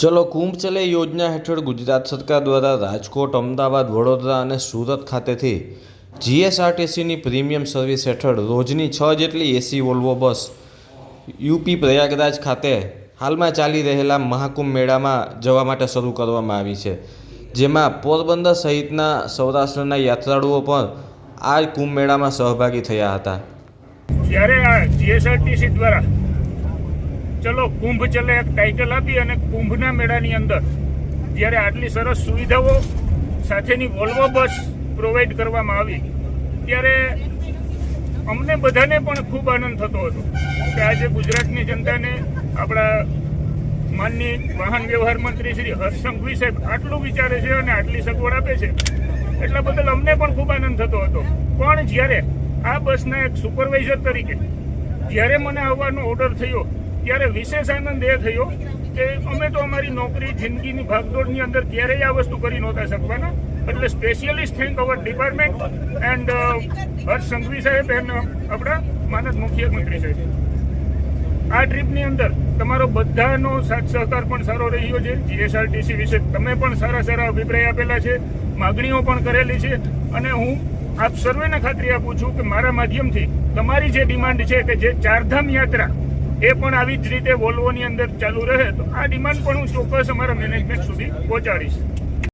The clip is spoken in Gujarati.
ચલો કુંભ ચલે યોજના હેઠળ ગુજરાત સરકાર દ્વારા રાજકોટ, અમદાવાદ, વડોદરા અને સુરત ખાતેથી જીએસઆરટીસીની પ્રીમિયમ સર્વિસ હેઠળ રોજની છ જેટલી AC Volvo bus UP Prayagraj ખાતે હાલમાં ચાલી રહેલા મહાકુંભ મેળામાં જવા માટે શરૂ કરવામાં આવી છે. જેમાં પોરબંદર સહિતના સૌરાષ્ટ્રના યાત્રાળુઓ પણ આ કુંભ મેળામાં સહભાગી થયા હતા. જ્યારે આ જીએસઆરટીસી દ્વારા ચલો, કુંભ ચલે એક ટાઇટલ આપી અને કુંભના મેળાની અંદર જ્યારે આટલી સરસ સુવિધાઓ સાથેની વોલ્વો બસ પ્રોવાઈડ કરવામાં આવી, ત્યારે અમને બધાને પણ ખૂબ આનંદ થતો હતો કે આજે ગુજરાતની જનતાને આપણા માનની વાહન વ્યવહાર મંત્રી શ્રી હર્ષ સંઘવી સાહેબ આટલું વિચારે છે અને આટલી સગવડ આપે છે, એટલા બદલ અમને પણ ખૂબ આનંદ થતો હતો. પણ જ્યારે આ બસના એક સુપરવાઇઝર તરીકે જ્યારે મને આવવાનો ઓર્ડર થયો ત્યારે વિશેષ આનંદ એ થયો કે અમે તો અમારી નોકરી, જિંદગીની ભાગદોડની અંદર ક્યારેય આ વસ્તુ કરી નહોતા શકવાના. એટલે specialist thank our department and Harsh Sanghavi saheb and આપણા માનદ મુખ્યમંત્રી સાહેબ. આ ટ્રીપની અંદર તમારો બધાનો સાથ સહકાર પણ સારો રહ્યો છે. જીએસઆરટીસી વિશે તમે પણ સારા સારા અભિપ્રાય આપેલા છે. માગણીઓ પણ કરેલી છે. અને હું આપ સર્વેને ખાતરી આપું છું કે મારા માધ્યમથી તમારી જે ડિમાન્ડ છે કે જે ચારધામ યાત્રા એ પણ આવી જ રીતે વોલ્વોની અંદર ચાલુ રહે તો આ ડિમાન્ડ પણ હું ચોક્કસ અમારા મેનેજમેન્ટ સુધી પહોંચાડીશ.